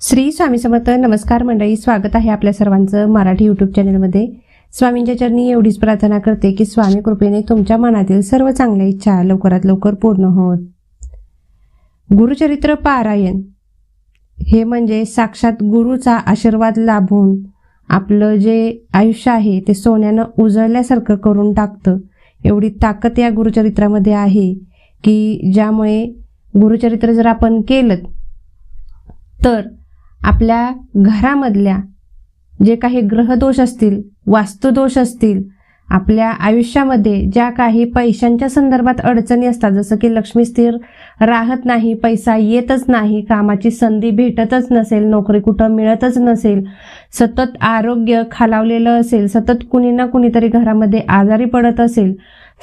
श्री स्वामी समर्थ नमस्कार मंडळी स्वागत आहे आपल्या सर्वांचं मराठी यूट्यूब चॅनलमध्ये स्वामींच्या चरणी एवढीच प्रार्थना करते की स्वामी कृपेने तुमच्या मनातील सर्व चांगल्या इच्छा लवकरात लवकर पूर्ण होत. गुरुचरित्र पारायण. हे म्हणजे साक्षात गुरुचा आशीर्वाद लाभून आपलं जे आयुष्य आहे ते सोन्यानं उजळल्यासारखं करून टाकतं. एवढी ताकद या गुरुचरित्रामध्ये आहे की ज्यामुळे गुरुचरित्र जर आपण केलं तर आपल्या घरामधल्या जे काही ग्रहदोष असतील वास्तुदोष असतील आपल्या आयुष्यामध्ये ज्या काही पैशांच्या संदर्भात अडचणी असतात जसं की लक्ष्मी स्थिर राहत नाही पैसा येतच नाही कामाची संधी भेटतच नसेल नोकरी कुठं मिळतच नसेल सतत आरोग्य खालावलेलं असेल सतत कुणी ना कुणीतरी घरामध्ये आजारी पडत असेल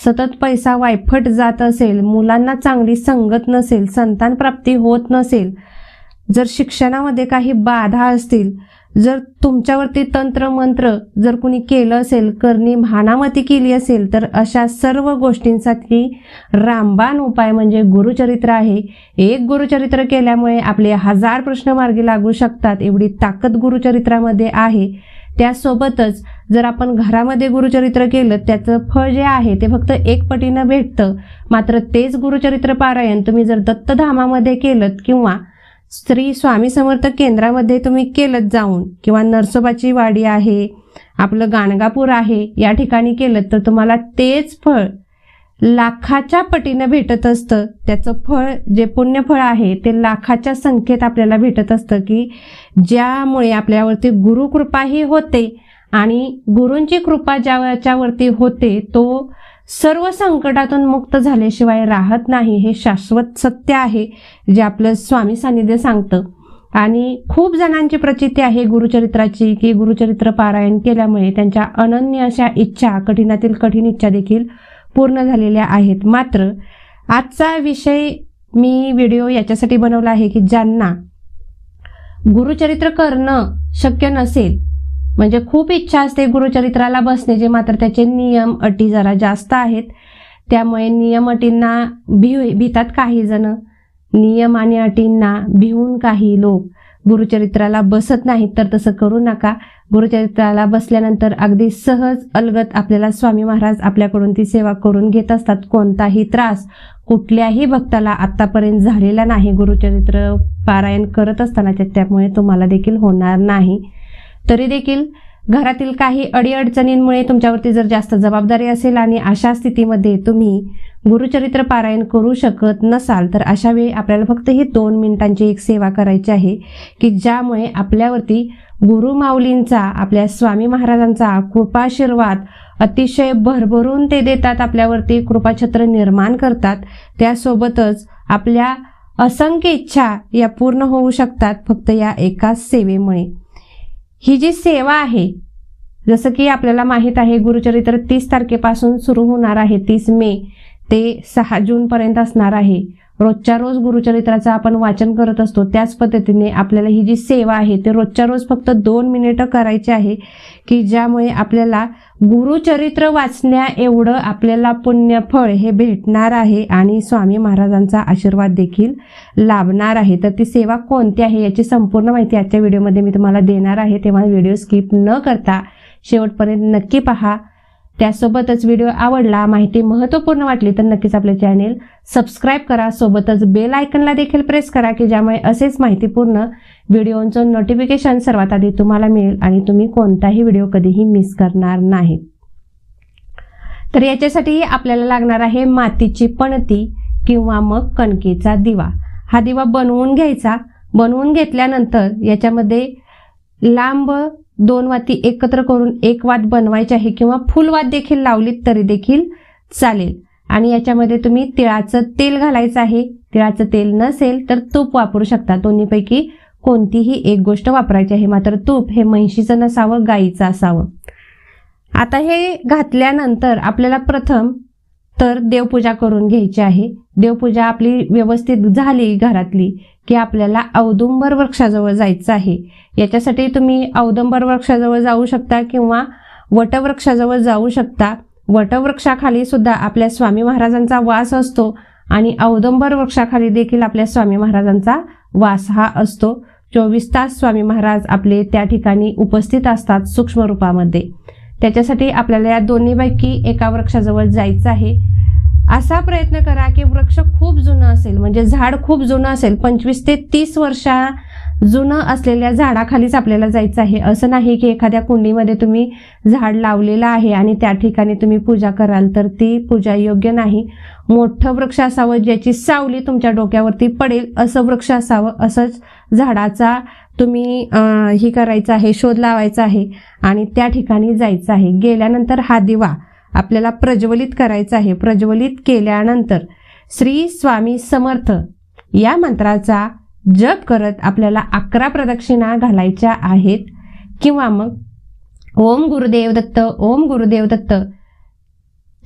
सतत पैसा वायफट जात असेल मुलांना चांगली संगत नसेल संतान प्राप्ती होत नसेल जर शिक्षणामध्ये काही बाधा असतील जर तुमच्यावरती तंत्र मंत्र जर कुणी केलं असेल करणी भानामती केली असेल तर अशा सर्व गोष्टींसाठी रामबाण उपाय म्हणजे गुरुचरित्र आहे. एक गुरुचरित्र केल्यामुळे आपले हजार प्रश्न मार्गी लागू शकतात एवढी ताकद गुरुचरित्रामध्ये आहे. त्यासोबतच जर आपण घरामध्ये गुरुचरित्र केलं त्याचं फळ जे आहे ते फक्त एक पटीनं भेटतं. मात्र तेच गुरुचरित्र पारायण तुम्ही जर दत्तधामामध्ये केलं किंवा श्री स्वामी समर्थ केंद्रामध्ये तुम्ही केलं जाऊन किंवा नरसोबाची वाडी आहे आपलं गाणगापूर आहे या ठिकाणी केलं तर तुम्हाला तेच फळ लाखाच्या पटीनं भेटत असतं. त्याचं फळ जे पुण्यफळ आहे ते लाखाच्या संख्येत आपल्याला भेटत असतं की ज्यामुळे आपल्यावरती गुरुकृपाही होते आणि गुरूंची कृपा ज्याच्यावरती होते तो सर्व संकटातून मुक्त झाल्याशिवाय राहत नाही हे शाश्वत सत्य आहे जे आपलं स्वामी सानिध्य सांगतं. आणि खूप जणांची प्रचिती आहे गुरुचरित्राची की गुरुचरित्र पारायण केल्यामुळे त्यांच्या अनन्य अशा इच्छा कठीणातील कठीण इच्छा देखील पूर्ण झालेल्या आहेत. मात्र आजचा विषय मी व्हिडिओ याच्यासाठी बनवला आहे की ज्यांना गुरुचरित्र करणं शक्य नसेल म्हणजे खूप इच्छा असते गुरुचरित्राला बसण्याची मात्र त्याचे नियम अटी जरा जास्त आहेत. त्यामुळे नियम अटींना भिव भितात काही जण. नियम आणि अटींना भिवून काही लोक गुरुचरित्राला बसत नाहीत तर तसं करू नका. गुरुचरित्राला बसल्यानंतर अगदी सहज अलगत आपल्याला स्वामी महाराज आपल्याकडून ती सेवा करून घेत असतात. कोणताही त्रास कुठल्याही भक्ताला आत्तापर्यंत झालेला नाही. गुरुचरित्र पारायण करत असताना त्यामुळे तुम्हाला देखील होणार नाही. तरी देखील घरातील काही अडीअडचणींमुळे तुमच्यावरती जर जास्त जबाबदारी असेल आणि अशा स्थितीमध्ये तुम्ही गुरुचरित्र पारायण करू शकत नसाल तर अशा वेळी आपल्याला फक्त ही दोन मिनिटांची एक सेवा करायची आहे की ज्यामुळे आपल्यावरती गुरुमाऊलींचा आपल्या स्वामी महाराजांचा कृपाशीर्वाद अतिशय भरभरून ते देतात आपल्यावरती कृपाछत्र निर्माण करतात. त्यासोबतच आपल्या असंख्य इच्छा या पूर्ण होऊ शकतात फक्त या एकाच सेवेमुळे. ही जी सेवा आहे जसं की आपल्याला माहीत आहे गुरुचरित्र तीस तारखेपासून सुरू होणार आहे तीस मे ते सहा जूनपर्यंत असणार आहे. रोजच्या रोज गुरुचरित्राचं आपण वाचन करत असतो त्याच पद्धतीने आपल्याला ही जी सेवा आहे ते रोजच्या रोज फक्त दोन मिनिटं करायची आहे की ज्यामुळे आपल्याला गुरुचरित्र वाचण्या एवढं आपल्याला पुण्यफळ हे भेटणार आहे आणि स्वामी महाराजांचा आशीर्वाद देखील लाभणार आहे. तर ती सेवा कोणती आहे याची संपूर्ण माहिती आजच्या व्हिडिओमध्ये मी तुम्हाला देणार आहे. तेव्हा व्हिडिओ स्किप न करता शेवटपर्यंत नक्की पहा. त्यासोबतच व्हिडिओ आवडला माहिती महत्त्वपूर्ण वाटली तर नक्कीच आपले चॅनेल सबस्क्राईब करा. सोबतच बेल आयकनला देखील प्रेस करा की ज्यामुळे असेच माहितीपूर्ण व्हिडिओचं नोटिफिकेशन सर्वात आधी तुम्हाला मिळेल आणि तुम्ही कोणताही व्हिडिओ कधीही मिस करणार नाही. तर याच्यासाठी आपल्याला लागणार आहे मातीची पणती किंवा मग कणकेचा दिवा. हा दिवा बनवून घ्यायचा. बनवून घेतल्यानंतर याच्यामध्ये लांब दोन वाती एकत्र करून एक वात बनवायची आहे किंवा फुलवात देखील लावलीत तरी देखील चालेल. आणि याच्यामध्ये तुम्ही तिळाचं तेल घालायचं आहे. तिळाचं तेल नसेल तर तूप वापरू शकता. दोन्हीपैकी कोणतीही एक गोष्ट वापरायची आहे. मात्र तूप हे म्हैशीचं नसावं गाईचं असावं. आता हे घातल्यानंतर आपल्याला प्रथम तर देवपूजा करून घ्यायची आहे. देवपूजा आपली व्यवस्थित झाली घरातली की आपल्याला औदुंबर वृक्षाजवळ जायचं आहे. याच्यासाठी तुम्ही औदुंबर वृक्षाजवळ जाऊ शकता किंवा वटवृक्षाजवळ जाऊ शकता. वटवृक्षाखाली सुद्धा आपल्या स्वामी महाराजांचा वास असतो आणि औदंबर वृक्षाखाली देखील आपल्या स्वामी महाराजांचा वास हा असतो. चोवीस तास स्वामी महाराज आपले त्या ठिकाणी उपस्थित असतात सूक्ष्म रूपामध्ये त्याच्यासाठी आपल्याला या दोन्हीपैकी एका वृक्षाजवळ जायचं आहे. असा प्रयत्न करा की वृक्ष खूप जुनं असेल म्हणजे झाड खूप जुनं असेल पंचवीस ते तीस वर्षा जुनं असलेल्या झाडाखालीच आपल्याला जायचं आहे. असं नाही की एखाद्या कुंडीमध्ये तुम्ही झाड लावलेलं आहे आणि त्या ठिकाणी तुम्ही पूजा कराल तर ती पूजा योग्य नाही. मोठं वृक्ष असावं ज्याची सावली तुमच्या डोक्यावरती पडेल असं वृक्ष असावं असंच झाडाचा तुम्ही हे ही करायचं आहे शोध लावायचा आहे आणि त्या ठिकाणी जायचं आहे. गेल्यानंतर हा दिवा आपल्याला प्रज्वलित करायचा आहे. प्रज्वलित केल्यानंतर श्री स्वामी समर्थ या मंत्राचा जप करत आपल्याला अकरा प्रदक्षिणा घालायच्या आहेत. किंवा मग ओम गुरुदेव दत्त ओम गुरुदेव दत्त.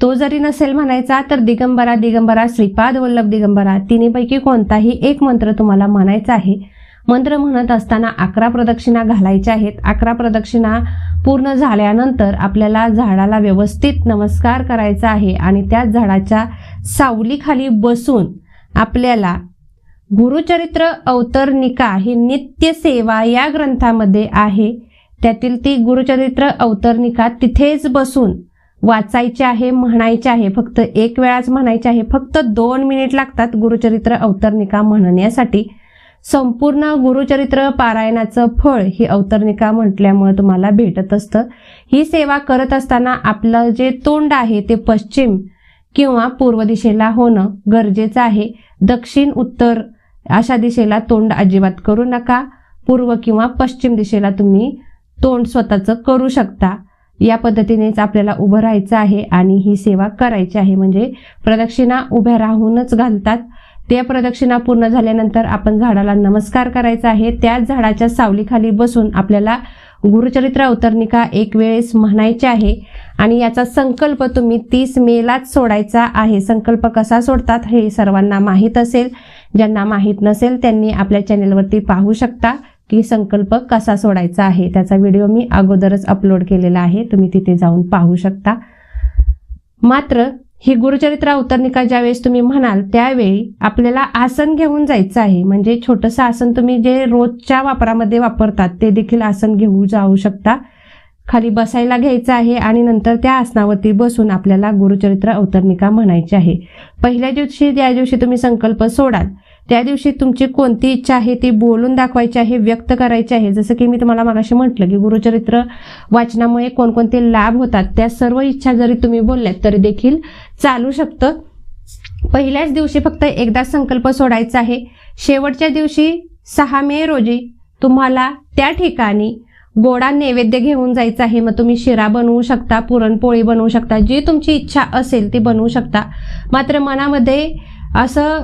तो जरी नसेल म्हणायचा तर दिगंबरा दिगंबरा श्रीपाद वल्लभ दिगंबरा. तिन्हीपैकी कोणताही एक मंत्र तुम्हाला म्हणायचा आहे. मंत्र म्हणत असताना अकरा प्रदक्षिणा घालायच्या आहेत. अकरा प्रदक्षिणा पूर्ण झाल्यानंतर आपल्याला झाडाला व्यवस्थित नमस्कार करायचा आहे आणि त्या झाडाच्या सावलीखाली बसून आपल्याला गुरुचरित्र अवतरणिका ही नित्य सेवा या ग्रंथामध्ये आहे. त्यातील ती गुरुचरित्र अवतरणिका तिथेच बसून वाचायचे आहे म्हणायचे आहे. फक्त एक वेळाच म्हणायचे आहे. फक्त दोन मिनिट लागतात गुरुचरित्र अवतरणिका म्हणण्यासाठी. संपूर्ण गुरुचरित्र पारायणाचं फळ ही अवतरणिका म्हटल्यामुळे तुम्हाला भेटत असतं. ही सेवा करत असताना आपलं जे तोंड आहे ते पश्चिम किंवा पूर्व दिशेला होणं गरजेचं आहे. दक्षिण उत्तर अशा दिशेला तोंड अजिबात करू नका. पूर्व किंवा पश्चिम दिशेला तुम्ही तोंड स्वतःचं करू शकता. या पद्धतीनेच आपल्याला उभं राहायचं आहे आणि ही सेवा करायची आहे. म्हणजे प्रदक्षिणा उभ्या राहूनच घालतात. त्या प्रदक्षिणा पूर्ण झाल्यानंतर आपण झाडाला नमस्कार करायचा आहे. त्याच झाडाच्या सावलीखाली बसून आपल्याला गुरुचरित्र अवतरणिका एक वेळेस म्हणायची आहे. आणि याचा संकल्प तुम्ही तीस मेलाच सोडायचा आहे. संकल्प कसा सोडतात हे सर्वांना माहीत असेल. ज्यांना माहीत नसेल त्यांनी आपल्या चॅनेलवरती पाहू शकता की संकल्प कसा सोडायचा आहे. त्याचा व्हिडिओ मी अगोदरच अपलोड केलेला आहे. तुम्ही तिथे जाऊन पाहू शकता. मात्र ही गुरुचरित्र अवतरनिका ज्यावेळेस तुम्ही म्हणाल त्यावेळी आपल्याला आसन घेऊन जायचं आहे. म्हणजे छोटंसं आसन तुम्ही जे रोजच्या वापरामध्ये वापरतात ते देखील आसन घेऊ जाऊ शकता. खाली बसायला घ्यायचं आहे आणि नंतर त्या आसनावरती बसून आपल्याला गुरुचरित्र अवतरणिका म्हणायची आहे. पहिल्या दिवशी ज्या दिवशी तुम्ही संकल्प सोडाल त्या दिवशी तुमची कोणती इच्छा आहे ती बोलून दाखवायची आहे व्यक्त करायची आहे. जसं की मी तुम्हाला मागाशी म्हटलं की गुरुचरित्र वाचनामुळे कोणकोणते लाभ होतात त्या सर्व इच्छा जरी तुम्ही बोलल्यात तरी देखील चालू शकतं. पहिल्याच दिवशी फक्त एकदा संकल्प सोडायचा आहे. शेवटच्या दिवशी सहा मे रोजी तुम्हाला त्या ठिकाणी गोडा नैवेद्य घेऊन जायचं आहे. मग तुम्ही शिरा बनवू शकता पुरणपोळी बनवू शकता जी तुमची इच्छा असेल ती बनवू शकता. मात्र मनामध्ये असं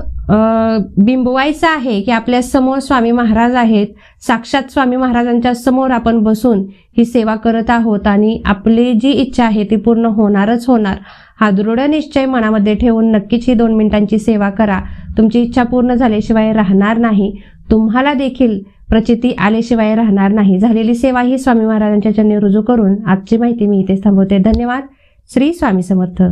बिंबवायचं आहे की आपल्यासमोर स्वामी महाराज आहेत. साक्षात स्वामी महाराजांच्या समोर आपण बसून ही सेवा करत आहोत आणि आपली जी इच्छा आहे ती पूर्ण होणारच होणार. हा दृढ निश्चय मनामध्ये ठेवून नक्कीच ही दोन मिनिटांची सेवा करा. तुमची इच्छा पूर्ण झाल्याशिवाय राहणार नाही. तुम्हाला देखील प्रचिती आल्याशिवाय राहणार नाही. झालेली सेवा ही स्वामी महाराजांच्या चरणी रुजू करून आजची माहिती मी इथे थांबवते. धन्यवाद. श्री स्वामी समर्थ.